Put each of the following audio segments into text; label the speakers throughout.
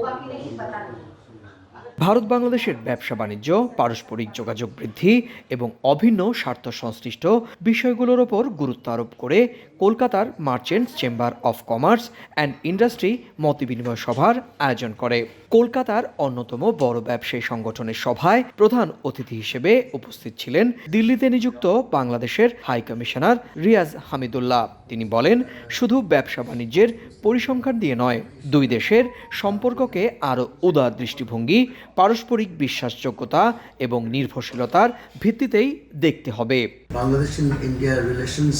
Speaker 1: होगा कि नहीं पता। नहीं ভারত বাংলাদেশের ব্যবসা বাণিজ্য, পারস্পরিক যোগাযোগ বৃদ্ধি এবং অভিন্ন স্বার্থ সংশ্লিষ্ট বিষয়গুলোর ওপর গুরুত্ব আরোপ করে কলকাতার merchants chamber of commerce and industry মতবিনিময় সভার আয়োজন করে। কলকাতার অন্যতম বড় ব্যবসায়ী সংগঠনের সভায় প্রধান অতিথি হিসেবে উপস্থিত ছিলেন দিল্লিতে নিযুক্ত বাংলাদেশের হাই কমিশনার রিয়াজ হামিদুল্লাহ। তিনি বলেন, শুধু ব্যবসা বাণিজ্যের পরিসংখ্যান দিয়ে নয়, দুই দেশের সম্পর্ককে আরও উদার দৃষ্টিভঙ্গি পারস্পরিক বিশ্বাসযোগ্যতা এবং নির্ভরশীলতার ভিত্তিতেই দেখতে হবে।
Speaker 2: Bangladesh India relations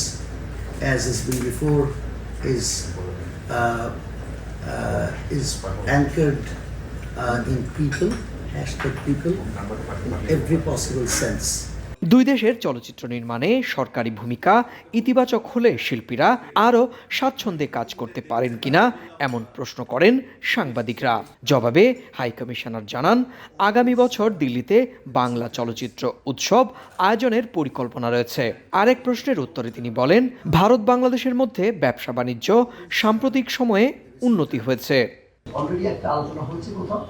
Speaker 2: as is been before is is anchored in people hashtag people every possible sense
Speaker 1: দুই দেশের চলচ্চিত্র নির্মাণে সরকারি ভূমিকা, ইতিবাচক হলে শিল্পীরা আরও স্বাচ্ছন্দ্যে কাজ করতে পারেন কিনা এমন প্রশ্ন করেন সাংবাদিকরা। জবাবে হাইকমিশনার জানান, আগামী বছর দিল্লিতে বাংলা চলচ্চিত্র উৎসব আয়োজনের পরিকল্পনা রয়েছে। আরেক প্রশ্নের উত্তরে তিনি বলেন, ভারত বাংলাদেশের মধ্যে ব্যবসা বাণিজ্য সাম্প্রতিক সময়ে উন্নতি হয়েছে।
Speaker 2: অলরেডি একটা আলোচনা হচ্ছে কোথাও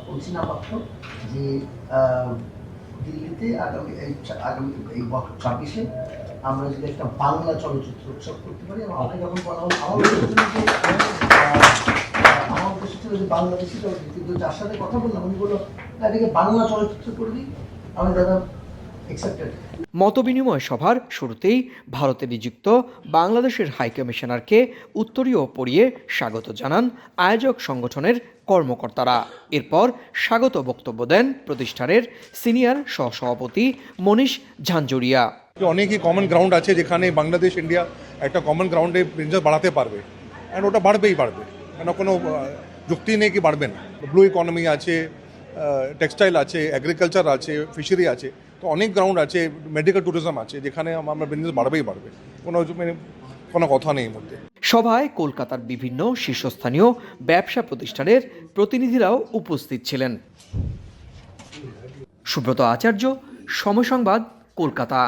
Speaker 2: যে দিল্লিতে আগামী এই আগামী এই বছর ছাব্বিশে আমরা যদি একটা বাংলা চলচ্চিত্র উৎসব করতে পারি, এবং আমাকে যখন বলা হলো আমার উপস্থিত উদ্দেশ্য ছিল যে বাংলাদেশি চলচ্চিত্র, কিন্তু যার সাথে কথা বললাম, উনি বলল এটাকে বাংলা চলচ্চিত্র করবি? আমি দাদা
Speaker 1: মতবিনিময় সভার শুরুতেই ভারতে নিযুক্ত বাংলাদেশের হাইকমিশনারকে উত্তরীয় পড়িয়ে স্বাগত জানান আয়োজক সংগঠনের কর্মকর্তারা। এরপর স্বাগত বক্তব্য দেন প্রতিষ্ঠানের সিনিয়র সহসভাপতি মনীষ ঝাঞ্জুরিয়া।
Speaker 3: অনেকই কমন গ্রাউন্ড আছে যেখানে বাংলাদেশ ইন্ডিয়া একটা কমন গ্রাউন্ডে বিজনেস বাড়াতে পারবে। অ্যান্ড ওটা বাড়বেই বাড়বে। কেন কোনো যুক্তি নেই কি বাড়বে না। ব্লু ইকোনমি আছে টেক্সটাইল আছে এগ্রিকালচার আছে ফিশারি আছে, তো অনেক গ্রাউন্ড আছে মেডিকেল ট্যুরিজম আছে, যেখানে আমরা বিজনেস বাড়বেই বাড়বে। কোনো মানে কোনো কথা নেই মধ্যে।
Speaker 1: সভায় কলকাতার বিভিন্ন শীর্ষস্থানীয় ব্যবসা প্রতিষ্ঠানের প্রতিনিধিরাও উপস্থিত ছিলেন। সুব্রত আচার্য সময় সংবাদ কলকাতা।